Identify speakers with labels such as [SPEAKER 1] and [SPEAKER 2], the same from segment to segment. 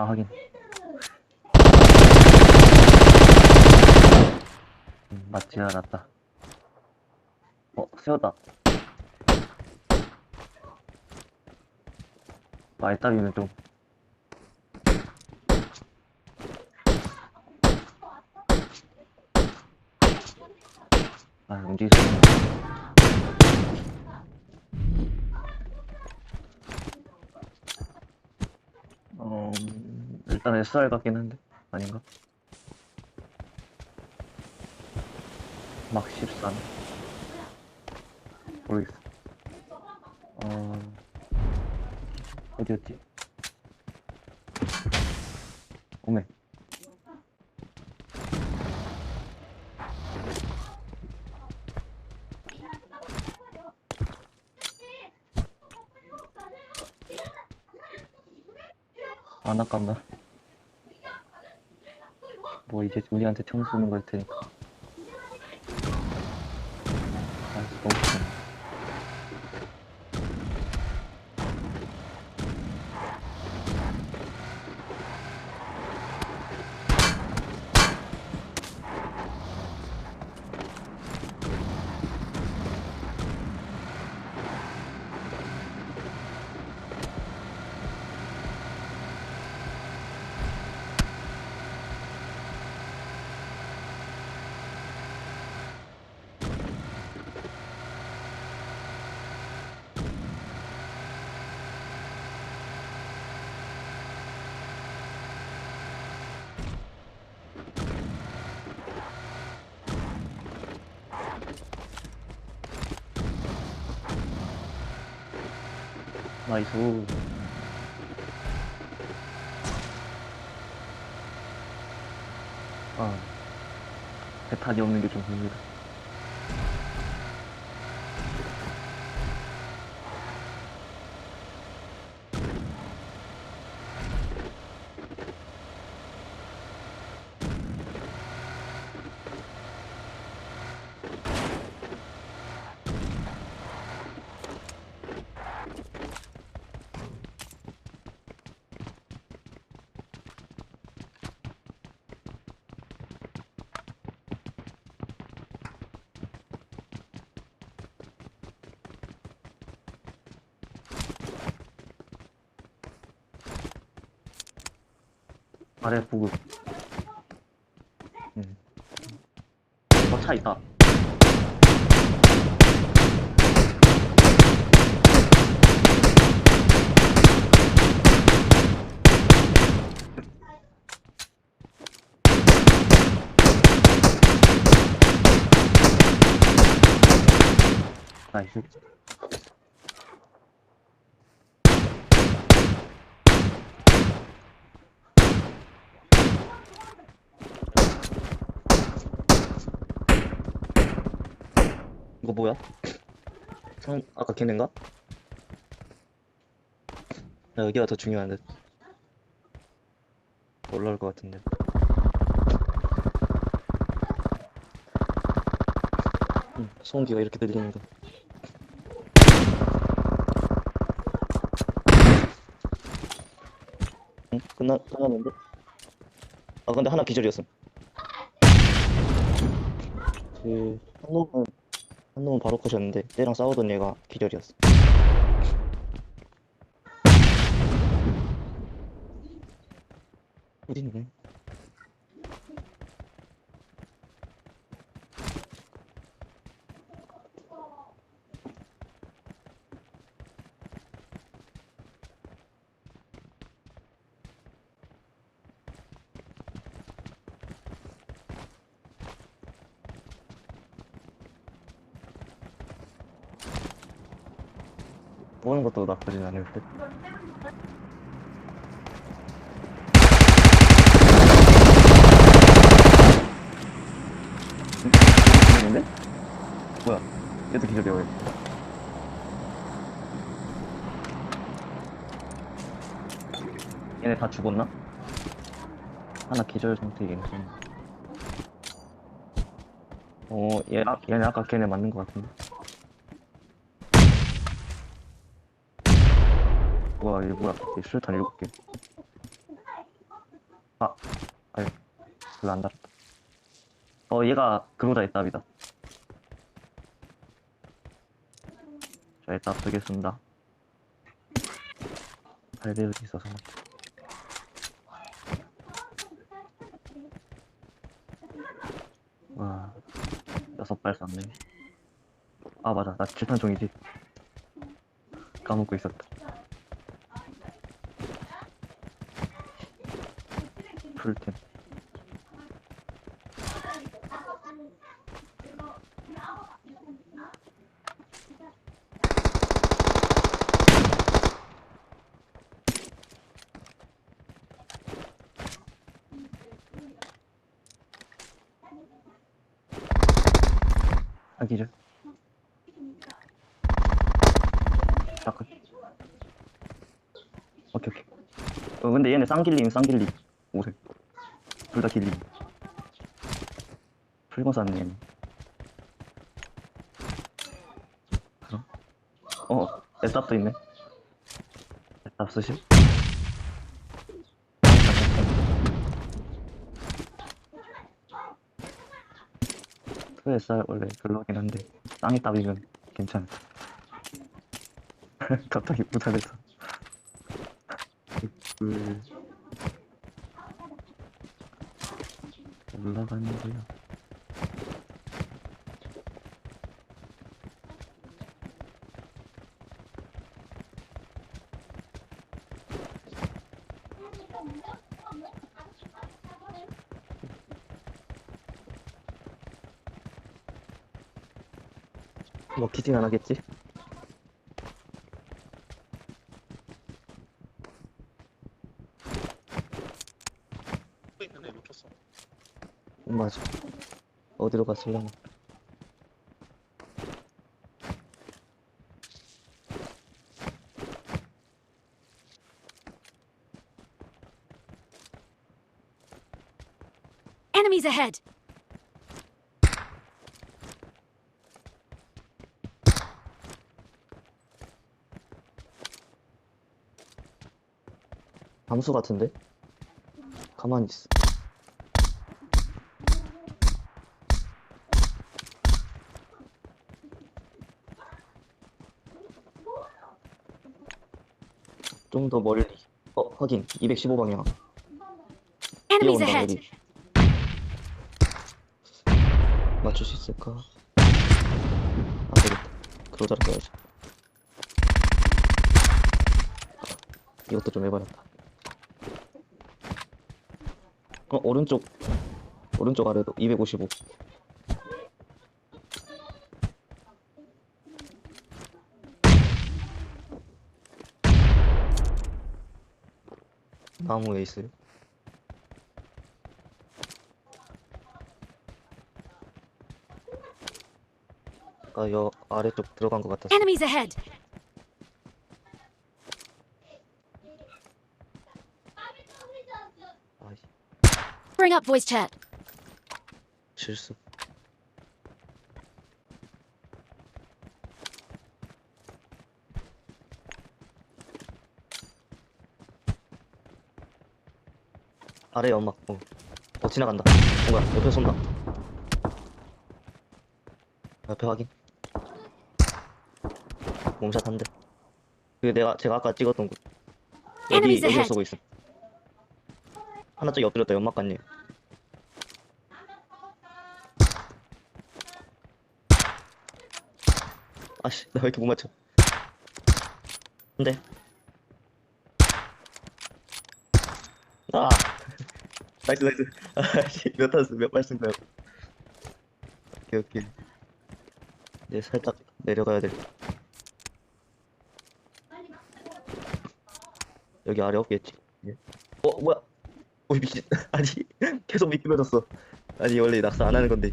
[SPEAKER 1] 아, 하긴. 음, 맞지 않았다. 어, 세웠다. 말따위는 좀. 아, 움직이지. 어, 음, 일단 SR 같긴 한데, 아닌가? 막 13. 모르겠어. 어, 어디였지? 오메. 안 아깝나? 뭐 이제 우리한테 총 쏘는 걸 테니까. 나이스. 아, 배탄이 없는 게 좀 힘들다. 아래 보급. 음. 어, 차 있다. 나이스. 이거 뭐야? 상, 아까 걔네인가? 야, 여기가 더 중요한데. 올라올 것 같은데. 응, 소음기가 이렇게 들리는 거. 응? 끝나, 끝났는데? 아, 근데 하나 기절이었음. 그, 한 놈은 한 놈은 바로 컷이었는데 얘랑 싸우던 얘가 기절이었어. 어디 있네? 보는 것도 나쁘진 않을 듯. 있는데? 뭐야? 얘도 기절이야 왜? 얘네 다 죽었나? 하나 기절 상태이긴 해. 어, 얘, 아, 얘네 아까 걔네 맞는 것 같은데. 와, 이거 뭐야? 이 술탄 일곱 개.
[SPEAKER 2] 아, 아유, 별로 안 달았다. 어, 얘가 그로자 애답이다. 저 애답 쓰겠습니다. 발배율이 있어서. 와, 여섯 발 쐈네. 아, 맞아. 나 칠탄종이지. 까먹고 있었다. 풀템. 아, 기절. 다크. 오케이, 오케이. 어, 근데 얘네 쌍길림, 쌍길림. 오색. 둘 다 길림. 풀고 쌌네? 어, 에스탑도 있네. 에스탑 쓰실? 투에살 원래 별로긴 한데 쌍이 따비면 괜찮아. 갑자기 부탁했어. 그 올라가는 거야.
[SPEAKER 1] 뭐 하겠지?
[SPEAKER 3] 또 있는데 놓쳤어.
[SPEAKER 1] 음, 맞아. 어디로 갔을려나?
[SPEAKER 4] Enemies ahead!
[SPEAKER 1] 잠수 같은데? 가만히 있어. 좀 더 멀리. 어, 확인. 215 방향.
[SPEAKER 4] Enemies
[SPEAKER 1] 뛰어온다,
[SPEAKER 4] ahead!
[SPEAKER 1] 맞출 수 있을까? 안 되겠다. 그러자를 써야지. 이것도 좀 해봐야겠다. 어, 오른쪽. 오른쪽 아래도 255. 나무 에 있어요. 아, 여 아래쪽 들어간 것 같았어.
[SPEAKER 4] Enemies ahead!
[SPEAKER 1] 아,
[SPEAKER 4] Bring up voice chat.
[SPEAKER 1] 실수. 아래 연막. 어. 어 지나간다. 뭔가 옆에 쏜다. 옆에 확인. 몸샷 한 대. 그 내가 제가 아까 찍었던 곳. 여기
[SPEAKER 4] Enemies
[SPEAKER 1] 여기
[SPEAKER 4] ahead.
[SPEAKER 1] 쏘고 있어. 하나 저기 엎드렸다 연막 같네. 아씨, 나 왜 이렇게 못 맞춰? 근데 아, 나이스 나이스. 몇 탄스 몇 거야? 오케이 오케이. 이제 살짝 내려가야 돼. 여기 아래 없겠지? 예. 어 뭐야? 오 미친. 아니 계속 미끄러졌어. 아니 원래 낙사 안 하는 건데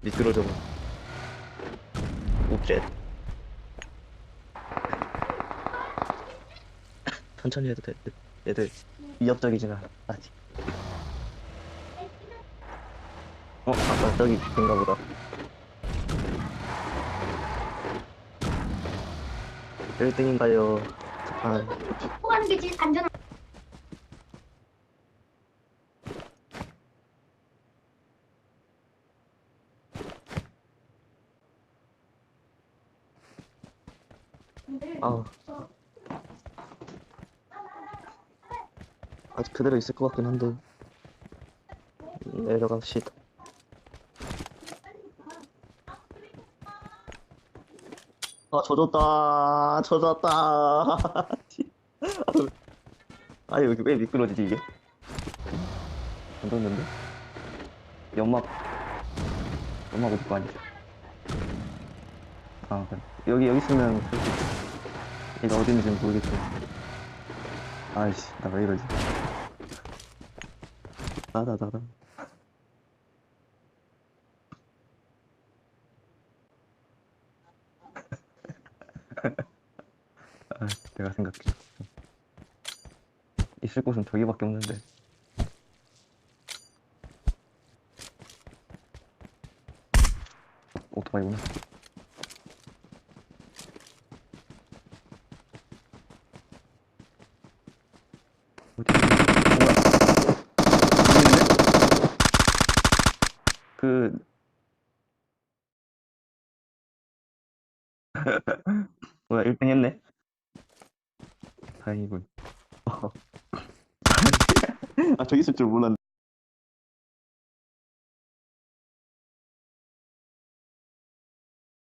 [SPEAKER 1] 미끄러져. 옵젯. 천천히 해도 돼. 얘들 위협적이진 않아. 아직. 어, 아까 저기 있던가 보다. 열등인가요 아,
[SPEAKER 5] 포함 기지 안전
[SPEAKER 1] 아. 아직 그대로 있을 것 같긴 한데. 내려갑시다. 아, 젖었다. 젖었다. 아, 여기 왜 미끄러지지, 이게? 안 젖는데? 연막, 연막 어디 거 아니지? 아, 그래. 여기, 여기 있으면. 얘가 어디 있는지는 모르겠어. 아이씨, 나 왜 이러지? 나다, 나다. 아, 내가 생각해. 있을 곳은 저기밖에 없는데. 오토바이구나. 어디? 뭐야? 그 뭐야 1등 했네? 다행이군. 아 저기 있을 줄 몰랐네.